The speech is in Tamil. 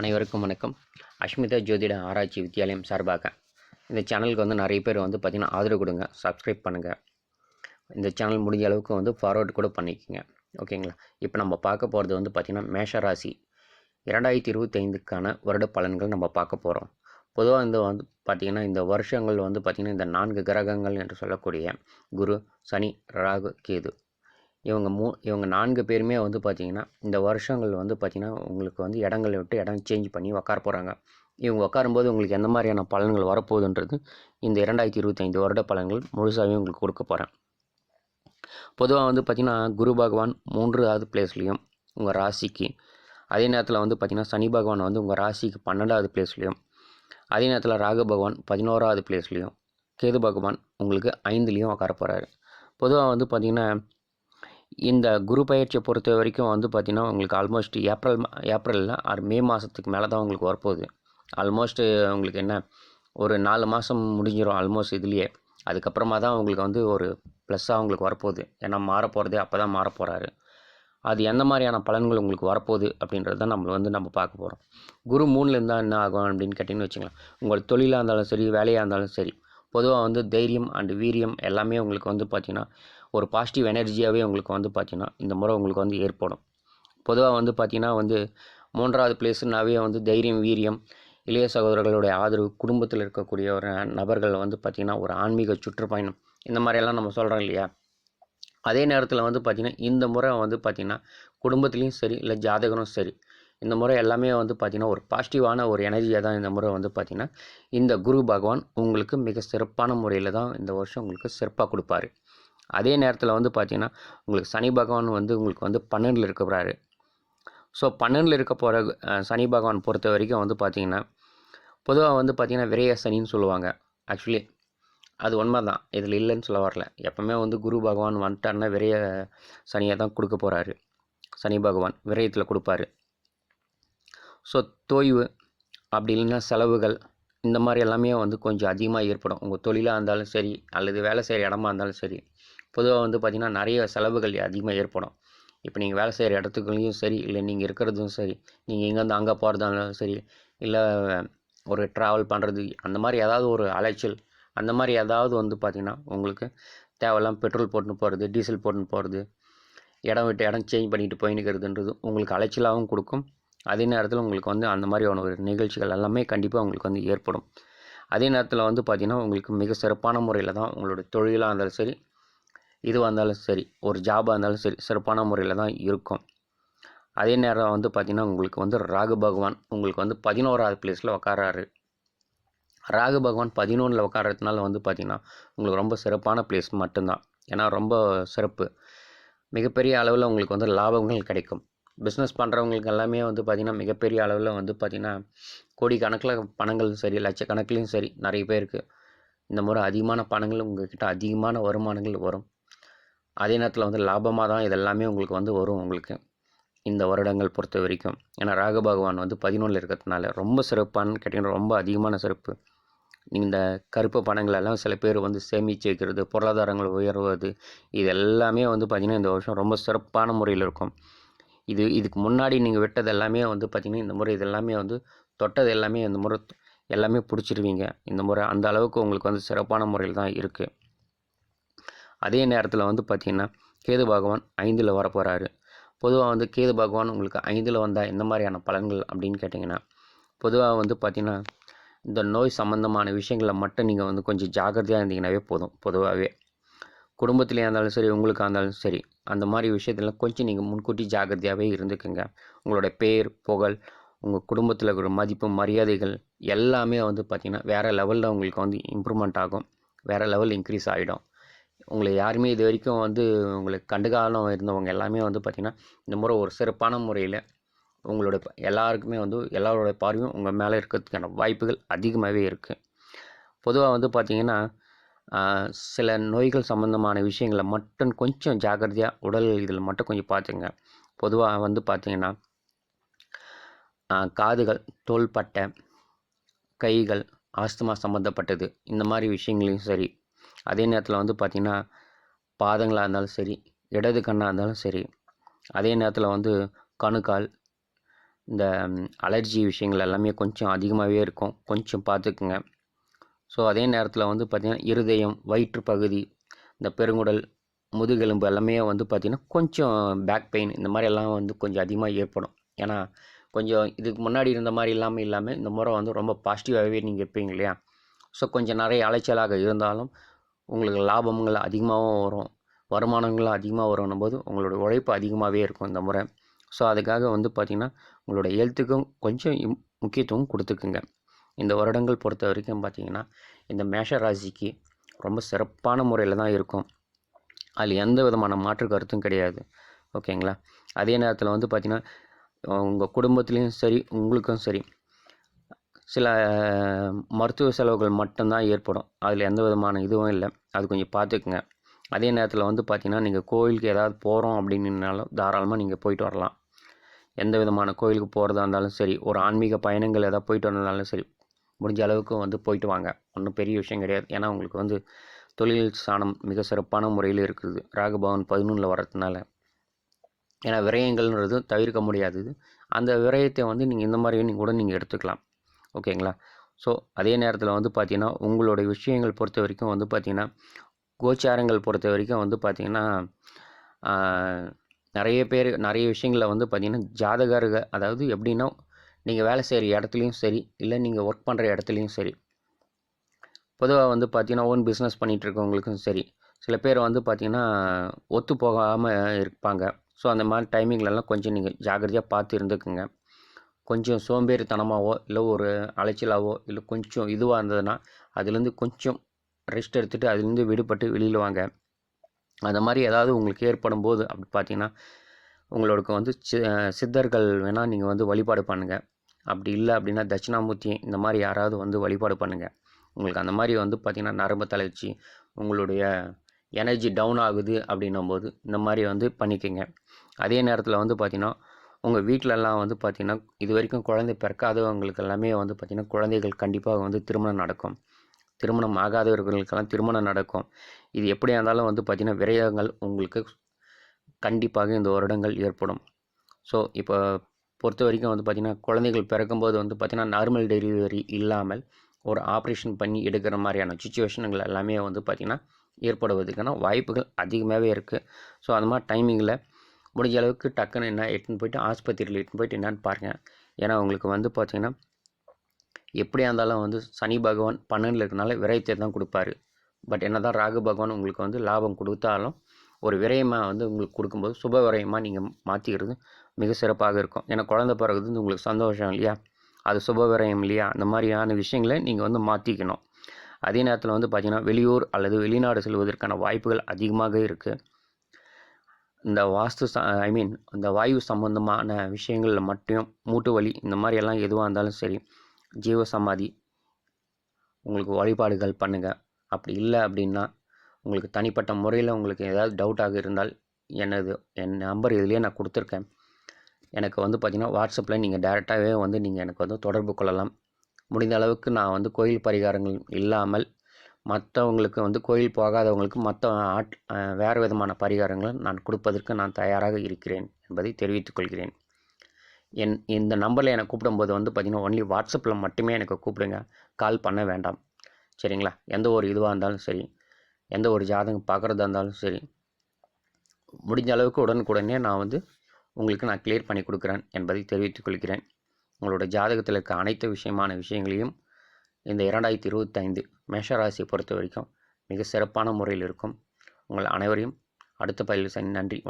அனைவருக்கும் வணக்கம். அஷ்மிதா ஜோதிட ஆராய்ச்சி வித்யாலயம் சார்பாக இந்த சேனலுக்கு வந்து நிறைய பேர் வந்து பார்த்திங்கன்னா ஆதரவு கொடுங்க சப்ஸ்கிரைப் பண்ணுங்கள் இந்த சேனல் முடிஞ்ச அளவுக்கு வந்து ஃபார்வர்டு கூட பண்ணிக்கோங்க. ஓகேங்களா? இப்போ நம்ம பார்க்க போகிறது வந்து பார்த்திங்கன்னா மேஷ ராசி. இரண்டாயிரத்தி இருபத்தைந்துக்கான வருட பலன்கள் நம்ம பார்க்க போகிறோம் பொதுவாக இந்த வந்து பார்த்திங்கன்னா இந்த வருஷங்கள் வந்து பார்த்திங்கன்னா இந்த நான்கு கிரகங்கள் என்று சொல்லக்கூடிய குரு சனி ராகு கேது. இவங்க மூ இவங்க நான்கு பேருமே வந்து பார்த்திங்கன்னா இந்த வருஷங்கள் வந்து பார்த்திங்கன்னா உங்களுக்கு வந்து இடங்களை விட்டு இடம் சேஞ்ச் பண்ணி உட்கார போகிறாங்க இவங்க உட்காரும்போது உங்களுக்கு எந்த மாதிரியான பலன்கள் வரப்போகுதுன்றது இந்த இரண்டாயிரத்தி இருபத்தைந்து வருட பலன்கள் முழுசாகவே உங்களுக்கு கொடுக்க போகிறேன் பொதுவாக வந்து பார்த்திங்கன்னா குரு பகவான் மூன்றாவது பிளேஸ்லேயும் உங்கள் ராசிக்கு அதே நேரத்தில் வந்து பார்த்திங்கன்னா சனி பகவான் வந்து உங்கள் ராசிக்கு பன்னெண்டாவது பிளேஸ்லேயும் அதே நேரத்தில் ராகு பகவான் பதினோராவது பிளேஸ்லேயும் கேது பகவான் உங்களுக்கு ஐந்துலேயும் உட்கார போகிறாரு பொதுவாக வந்து பார்த்திங்கன்னா இந்த குரு பயிற்சியை பொறுத்த வரைக்கும் வந்து பார்த்திங்கன்னா உங்களுக்கு ஆல்மோஸ்ட் ஏப்ரல் மா- ஏப்ரலில் ஆறு மே மாதத்துக்கு மேலே தான் உங்களுக்கு வரப்போகுது. ஆல்மோஸ்ட்டு உங்களுக்கு என்ன ஒரு நாலு மாதம் முடிஞ்சிடும் ஆல்மோஸ்ட் இதுலேயே. அதுக்கப்புறமா தான் உங்களுக்கு வந்து ஒரு ப்ளஸ்ஸாக உங்களுக்கு வரப்போகுது. ஏன்னா மாற போகிறதே அப்போ தான் மாறப்போகிறாரு அது எந்த மாதிரியான பலன்கள் உங்களுக்கு வரப்போகுது அப்படின்றது தான் நம்மளை வந்து நம்ம பார்க்க போகிறோம் குரு மூணில் இருந்தால் என்ன ஆகும் அப்படின்னு கேட்டிங்கன்னு வச்சுக்கலாம் உங்கள் தொழிலாக இருந்தாலும் சரி வேலையாக இருந்தாலும் சரி பொதுவாக வந்து தைரியம் அண்டு வீரியம் எல்லாமே உங்களுக்கு வந்து பார்த்திங்கன்னா ஒரு பாசிட்டிவ் எனர்ஜியாகவே உங்களுக்கு வந்து பார்த்திங்கன்னா இந்த முறை உங்களுக்கு வந்து ஏற்படும். பொதுவாக வந்து பார்த்திங்கன்னா வந்து மூன்றாவது பிளேஸ்னாவே வந்து தைரியம் வீரியம் இளைய சகோதரர்களுடைய ஆதரவு குடும்பத்தில் இருக்கக்கூடிய ஒரு நபர்கள் வந்து பார்த்திங்கன்னா ஒரு ஆன்மீக சுற்றுப்பயணம் இந்த மாதிரியெல்லாம் நம்ம சொல்கிறோம் இல்லையா? அதே நேரத்தில் வந்து பார்த்திங்கன்னா இந்த முறை வந்து பார்த்திங்கன்னா குடும்பத்துலேயும் சரி இல்லை ஜாதகரும் சரி இந்த முறை எல்லாமே வந்து பார்த்திங்கன்னா ஒரு பாசிட்டிவான ஒரு எனர்ஜியாக தான் இந்த முறை வந்து பார்த்திங்கன்னா இந்த குரு பகவான் உங்களுக்கு மிக சிறப்பான முறையில் தான் இந்த வருஷம் உங்களுக்கு சிறப்பாக கொடுப்பாரு. அதே நேரத்தில் வந்து பார்த்திங்கன்னா உங்களுக்கு சனி பகவான் வந்து உங்களுக்கு வந்து பன்னெண்டில் இருக்க போகிறாரு ஸோ பன்னெண்டில் இருக்க போகிற சனி பகவான் பொறுத்த வரைக்கும் வந்து பார்த்திங்கன்னா பொதுவாக வந்து பார்த்திங்கன்னா விரைய சனின்னு சொல்லுவாங்க. ஆக்சுவலி அது உண்மை தான் இதில் இல்லைன்னு சொல்ல வரல. எப்போவுமே வந்து குரு பகவான் வந்துட்டாருன்னா விரைய சனியை தான் கொடுக்க போகிறாரு சனி பகவான் விரயத்தில் கொடுப்பாரு. ஸோ தோய்வு அப்படி இல்லைன்னா செலவுகள் இந்த மாதிரி எல்லாமே வந்து கொஞ்சம் அதிகமாக ஏற்படும். உங்கள் தொழிலாக இருந்தாலும் சரி அல்லது வேலை செய்கிற இடமா இருந்தாலும் சரி. பொதுவாக வந்து பார்த்திங்கன்னா நிறைய செலவுகள் அதிகமாக ஏற்படும். இப்போ நீங்கள் வேலை செய்கிற இடத்துக்குள்ளேயும் சரி இல்லை நீங்கள் இருக்கிறதும் சரி நீங்கள் எங்கேருந்து அங்கே போகிறதா இருந்தாலும் சரி இல்லை ஒரு ட்ராவல் பண்ணுறது அந்த மாதிரி ஏதாவது ஒரு அலைச்சல் அந்த மாதிரி ஏதாவது வந்து பார்த்திங்கன்னா உங்களுக்கு தேவையில்லாம் பெட்ரோல் போட்டுன்னு போகிறது டீசல் போட்டுன்னு போகிறது இடம் விட்டு இடம் சேஞ்ச் பண்ணிட்டு போயின்னுக்கிறதுன்றது உங்களுக்கு அலைச்சலாகவும் கொடுக்கும். அதே நேரத்தில் உங்களுக்கு வந்து அந்த மாதிரியான ஒரு நிகழ்ச்சிகள் எல்லாமே கண்டிப்பாக உங்களுக்கு வந்து ஏற்படும். அதே நேரத்தில் வந்து பார்த்திங்கன்னா உங்களுக்கு மிக சிறப்பான முறையில் தான் உங்களோட தொழிலாக இருந்தாலும் சரி இதுவாக இருந்தாலும் சரி ஒரு ஜாபாக இருந்தாலும் சரி சிறப்பான முறையில் தான் இருக்கும். அதே நேரம் வந்து பார்த்திங்கன்னா உங்களுக்கு வந்து ராகு பகவான் உங்களுக்கு வந்து பதினோராவது பிளேஸில் உட்காராரு ராகு பகவான் பதினொன்றில் உட்காரதுனால வந்து பார்த்திங்கன்னா உங்களுக்கு ரொம்ப சிறப்பான பிளேஸ் மட்டும்தான். ஏன்னா ரொம்ப சிறப்பு. மிகப்பெரிய அளவில் உங்களுக்கு வந்து லாபங்கள் கிடைக்கும். பிஸ்னஸ் பண்ணுறவங்களுக்கு எல்லாமே வந்து பார்த்திங்கன்னா மிகப்பெரிய அளவில் வந்து பார்த்திங்கன்னா கோடிக்கணக்கில் பணங்களும் சரி லட்சக்கணக்கிலையும் சரி நிறைய பேருக்கு இந்த முறை அதிகமான பணங்கள் கிட்டே அதிகமான வருமானங்கள் வரும். அதே நேரத்தில் வந்து லாபமாக தான் இதெல்லாமே உங்களுக்கு வந்து வரும் உங்களுக்கு. இந்த வருடங்கள் பொறுத்த வரைக்கும். ஏன்னா ராகு பகவான் வந்து பதினொன்றில் இருக்கிறதுனால ரொம்ப சிறப்பான்னு கேட்டிங்கன்னா ரொம்ப அதிகமான சிறப்பு. இந்த கருப்பு பணங்களெல்லாம் சில பேர் வந்து சேமித்து வைக்கிறது பொருளாதாரங்கள் உயர்வது இது எல்லாமே வந்து பார்த்திங்கன்னா இந்த வருஷம் ரொம்ப சிறப்பான முறையில் இருக்கும். இது இதுக்கு முன்னாடி நீங்கள் விட்டது எல்லாமே வந்து பார்த்திங்கன்னா இந்த முறை இது எல்லாமே வந்து தொட்டது எல்லாமே இந்த முறை எல்லாமே பிடிச்சிருவீங்க. இந்த முறை அந்த அளவுக்கு உங்களுக்கு வந்து சிறப்பான முறையில் தான் இருக்குது அதே நேரத்தில் வந்து பார்த்திங்கன்னா கேது பகவான் ஐந்தில் வரப்போகிறாரு பொதுவாக வந்து கேது பகவான் உங்களுக்கு ஐந்தில் வந்தால் எந்த மாதிரியான பலன்கள் அப்படின்னு கேட்டிங்கன்னா பொதுவாக வந்து பார்த்திங்கன்னா இந்த நோய் சம்மந்தமான விஷயங்களில் மட்டும் நீங்கள் வந்து கொஞ்சம் ஜாக்கிரதையாக இருந்தீங்கன்னாவே போதும் பொதுவாகவே குடும்பத்திலே இருந்தாலும் சரி உங்களுக்காக இருந்தாலும் சரி அந்த மாதிரி விஷயத்தெல்லாம் கொஞ்சம் நீங்கள் முன்கூட்டி ஜாக்கிரதையாகவே இருந்துக்குங்க. உங்களோட பேர் புகழ் உங்கள் குடும்பத்தில் இருக்கிற மதிப்பு மரியாதைகள் எல்லாமே வந்து பார்த்திங்கன்னா வேறு லெவலில் உங்களுக்கு வந்து இம்ப்ரூவ்மெண்ட் ஆகும். வேறு லெவல் இன்க்ரீஸ் ஆகிடும் உங்களை யாருமே இது வரைக்கும் வந்து உங்களுக்கு கண்டுகாலம் இருந்தவங்க எல்லாமே வந்து பார்த்திங்கன்னா இந்த முறை ஒரு சிறப்பான முறையில் உங்களோட ப- எல்லாருக்குமே வந்து எல்லாரோட பார்வையும் உங்கள் மேலே இருக்கிறதுக்கான வாய்ப்புகள் அதிகமாகவே இருக்குது பொதுவாக வந்து பார்த்திங்கன்னா சில நோய்கள் சம்மந்தமான விஷயங்களை மட்டும் கொஞ்சம் ஜாக்கிரதையாக உடல் இதில் மட்டும் கொஞ்சம் பார்த்துங்க பொதுவாக வந்து பார்த்திங்கன்னா காதுகள் தோள்பட்டை கைகள் ஆஸ்துமா சம்மந்தப்பட்டது இந்த மாதிரி விஷயங்களையும் சரி அதே நேரத்தில் வந்து பார்த்திங்கன்னா பாதங்களாக இருந்தாலும் சரி இடது கண்ணாக இருந்தாலும் சரி அதே நேரத்தில் வந்து கணுக்கால் இந்த அலர்ஜி விஷயங்கள் எல்லாமே கொஞ்சம் அதிகமாகவே இருக்கும். கொஞ்சம் பார்த்துக்குங்க ஸோ அதே நேரத்தில் வந்து பார்த்திங்கன்னா இருதயம் வயிற்று பகுதி இந்த பெருங்குடல் முதுகெலும்பு எல்லாமே வந்து பார்த்திங்கன்னா கொஞ்சம் பேக் பெயின் இந்த மாதிரி எல்லாம் வந்து கொஞ்சம் அதிகமாக ஏற்படும். ஏன்னா கொஞ்சம் இதுக்கு முன்னாடி இருந்த மாதிரி இல்லாமல் இல்லாமல் இந்த முறை வந்து ரொம்ப பாசிட்டிவாகவே நீங்கள் இருப்பீங்க இல்லையா? ஸோ கொஞ்சம் நிறைய அலைச்சலாக இருந்தாலும் உங்களுக்கு லாபங்கள் அதிகமாகவும் வரும். வருமானங்களும் அதிகமாக வரும்னும் போது உங்களோட உழைப்பு அதிகமாகவே இருக்கும் இந்த முறை. ஸோ அதுக்காக வந்து பார்த்திங்கன்னா உங்களோட ஹெல்த்துக்கும் கொஞ்சம் இம்- முக்கியத்துவம் கொடுத்துக்குங்க. இந்த வருடங்கள் பொறுத்த வரைக்கும் பார்த்திங்கன்னா இந்த மேஷ ராசிக்கு ரொம்ப சிறப்பான முறையில் தான் இருக்கும். அதில் எந்த விதமான மாற்று கருத்தும் கிடையாது. ஓகேங்களா? அதே நேரத்தில் வந்து பார்த்திங்கன்னா உங்கள் குடும்பத்துலேயும் சரி உங்களுக்கும் சரி. சில மருத்துவ செலவுகள் மட்டும்தான் ஏற்படும். அதில் எந்த விதமான இதுவும் இல்லை. அது கொஞ்சம் பார்த்துக்குங்க. அதே நேரத்தில் வந்து பார்த்திங்கன்னா நீங்கள் கோயிலுக்கு ஏதாவது போகிறோம் அப்படின்னாலும் தாராளமாக நீங்கள் போயிட்டு வரலாம். எந்த விதமான கோயிலுக்கு போகிறதா இருந்தாலும் சரி ஒரு ஆன்மீக பயணங்கள் ஏதாவது போயிட்டு வந்தாலும் சரி முடிஞ்ச அளவுக்கு வந்து போயிட்டு வாங்க. ஒன்றும் பெரிய விஷயம் கிடையாது. ஏன்னா உங்களுக்கு வந்து தொழில் ஸ்தானம் மிக சிறப்பான முறையில் இருக்குது. ராகபவன் பதினொன்றில் வர்றதுனால. ஏன்னா விரயங்கள்ன்றது தவிர்க்க முடியாது அந்த விரயத்தை வந்து நீங்கள் இந்த மாதிரி நீங்கள் கூட நீங்கள் எடுத்துக்கலாம். ஓகேங்களா? ஸோ அதே நேரத்தில் வந்து பார்த்தீங்கன்னா உங்களுடைய விஷயங்கள் பொறுத்த வரைக்கும் வந்து பார்த்திங்கன்னா கோச்சாரங்கள் பொறுத்த வரைக்கும் வந்து பார்த்திங்கன்னா நிறைய பேர் நிறைய விஷயங்களில் வந்து பார்த்திங்கன்னா ஜாதகர்கள் அதாவது எப்படின்னா நீங்கள் வேலை செய்கிற இடத்துலையும் சரி இல்லை நீங்கள் ஒர்க் பண்ணுற இடத்துலையும் சரி பொதுவாக வந்து பார்த்திங்கன்னா ஓன் பிஸ்னஸ் பண்ணிகிட்டு இருக்கவங்களுக்கும் சரி சில பேர் வந்து பார்த்தீங்கன்னா ஒத்து போகாமல் இருப்பாங்க. ஸோ அந்த மாதிரி டைமிங்லலாம் கொஞ்சம் நீங்கள் ஜாக்கிரதையாக பார்த்து இருந்துக்குங்க. கொஞ்சம் சோம்பேறித்தனமாகவோ இல்லை ஒரு அலைச்சலாவோ இல்லை கொஞ்சம் இதுவாக இருந்ததுன்னா அதுலேருந்து கொஞ்சம் ரெஸ்ட் எடுத்துகிட்டு அதுலேருந்து விடுபட்டு வெளியில் வாங்க. அந்த மாதிரி ஏதாவது உங்களுக்கு ஏற்படும் போது அப்படி பார்த்தீங்கன்னா உங்களுக்கு வந்து சி- சித்தர்கள் வேணால் நீங்கள் வந்து வழிபாடு பண்ணுங்கள் அப்படி இல்லை அப்படின்னா தட்சிணாமூர்த்தி இந்த மாதிரி யாராவது வந்து வழிபாடு பண்ணுங்கள் உங்களுக்கு அந்த மாதிரி வந்து பார்த்திங்கன்னா நரம்பு தளர்ச்சி உங்களுடைய எனர்ஜி டவுன் ஆகுது அப்படின்னும் போது இந்த மாதிரி வந்து பண்ணிக்கோங்க. அதே நேரத்தில் வந்து பார்த்திங்கன்னா உங்கள் வீட்டிலலாம் வந்து பார்த்திங்கன்னா இது வரைக்கும் குழந்தை பிறக்காதவங்களுக்கு எல்லாமே வந்து பார்த்திங்கன்னா குழந்தைகள் கண்டிப்பாக வந்து திருமணம் நடக்கும். திருமணம் ஆகாதவர்களுக்கெல்லாம் திருமணம் நடக்கும். இது எப்படியா இருந்தாலும் வந்து பார்த்திங்கன்னா விரயங்கள் உங்களுக்கு கண்டிப்பாக இந்த வருடங்கள் ஏற்படும். ஸோ இப்போ பொறுத்த வரைக்கும் வந்து பார்த்திங்கன்னா குழந்தைகள் பிறக்கும்போது வந்து பார்த்திங்கன்னா நார்மல் டெலிவரி இல்லாமல் ஒரு ஆப்ரேஷன் பண்ணி எடுக்கிற மாதிரியான சுச்சுவேஷனுங்கள் எல்லாமே வந்து பார்த்திங்கன்னா ஏற்படுவதற்கான வாய்ப்புகள் அதிகமாகவே இருக்குது ஸோ அந்த மாதிரி டைமிங்கில் முடிஞ்ச அளவுக்கு டக்குன்னு என்ன எட்டுன்னு போயிட்டு ஆஸ்பத்திரியில் எட்டுன்னு போயிட்டு என்னன்னு பாருங்கள் ஏன்னா உங்களுக்கு வந்து பார்த்திங்கன்னா எப்படியா இருந்தாலும் வந்து சனி பகவான் பன்னெண்டில் இருக்கனால விரயத்தை தான் கொடுப்பாரு. பட் என்ன தான் ராகு பகவான் உங்களுக்கு வந்து லாபம் கொடுத்தாலும் ஒரு விரயமாக வந்து உங்களுக்கு கொடுக்கும்போது சுப விரயமாக நீங்கள் மாற்றிக்கிறது மிக சிறப்பாக இருக்கும். ஏன்னா குழந்த பிறகுது வந்து உங்களுக்கு சந்தோஷம் இல்லையா? அது சுப விரயம் இல்லையா? அந்த மாதிரியான விஷயங்களை நீங்கள் வந்து மாற்றிக்கணும் அதே நேரத்தில் வந்து பார்த்திங்கன்னா வெளியூர் அல்லது வெளிநாடு செல்வதற்கான வாய்ப்புகள் அதிகமாக இருக்குது இந்த வாஸ்து ஐ மீன் இந்த வாயு சம்பந்தமான விஷயங்களில் மட்டும் மூட்டு வலி இந்த மாதிரி எல்லாம் எதுவாக இருந்தாலும் சரி ஜீவ சமாதி உங்களுக்கு வழிபாடுகள் பண்ணுங்கள் அப்படி இல்லை அப்படின்னா உங்களுக்கு தனிப்பட்ட முறையில் உங்களுக்கு ஏதாவது டவுட்டாக இருந்தால் எனது என் நம்பர் இதுலேயே நான் கொடுத்துருக்கேன். எனக்கு வந்து பார்த்திங்கன்னா வாட்ஸ்அப்பில் நீங்கள் டேரெக்டாகவே வந்து நீங்கள் எனக்கு வந்து தொடர்பு கொள்ளலாம். முடிந்த அளவுக்கு நான் வந்து கோயில் பரிகாரங்கள் இல்லாமல் மற்றவங்களுக்கு வந்து கோயில் போகாதவங்களுக்கு மற்ற ஆட் வேறு விதமான பரிகாரங்களை நான் கொடுப்பதற்கு நான் தயாராக இருக்கிறேன் என்பதை தெரிவித்துக் கொள்கிறேன். என் இந்த நம்பரில் எனக்கு கூப்பிடும்போது வந்து பார்த்திங்கன்னா ஒன்லி வாட்ஸ்அப்பில் மட்டுமே எனக்கு கூப்பிடுங்க. கால் பண்ண வேண்டாம். சரிங்களா? எந்த ஒரு இதுவாக இருந்தாலும் சரி எந்த ஒரு ஜாதகம் பார்க்குறதா இருந்தாலும் சரி முடிஞ்ச அளவுக்கு உடனுக்குடனே நான் வந்து உங்களுக்கு நான் கிளியர் பண்ணி கொடுக்குறேன் என்பதை தெரிவித்துக் கொள்கிறேன். உங்களோட ஜாதகத்தில் இருக்க அனைத்து விஷயமான விஷயங்களையும் இந்த இரண்டாயிரத்தி இருபத்தைந்து மேஷராசியை பொறுத்த வரைக்கும் மிக சிறப்பான முறையில் இருக்கும். உங்கள் அனைவரையும் அடுத்த பதிவில் சனி நன்றி. வணக்கம்.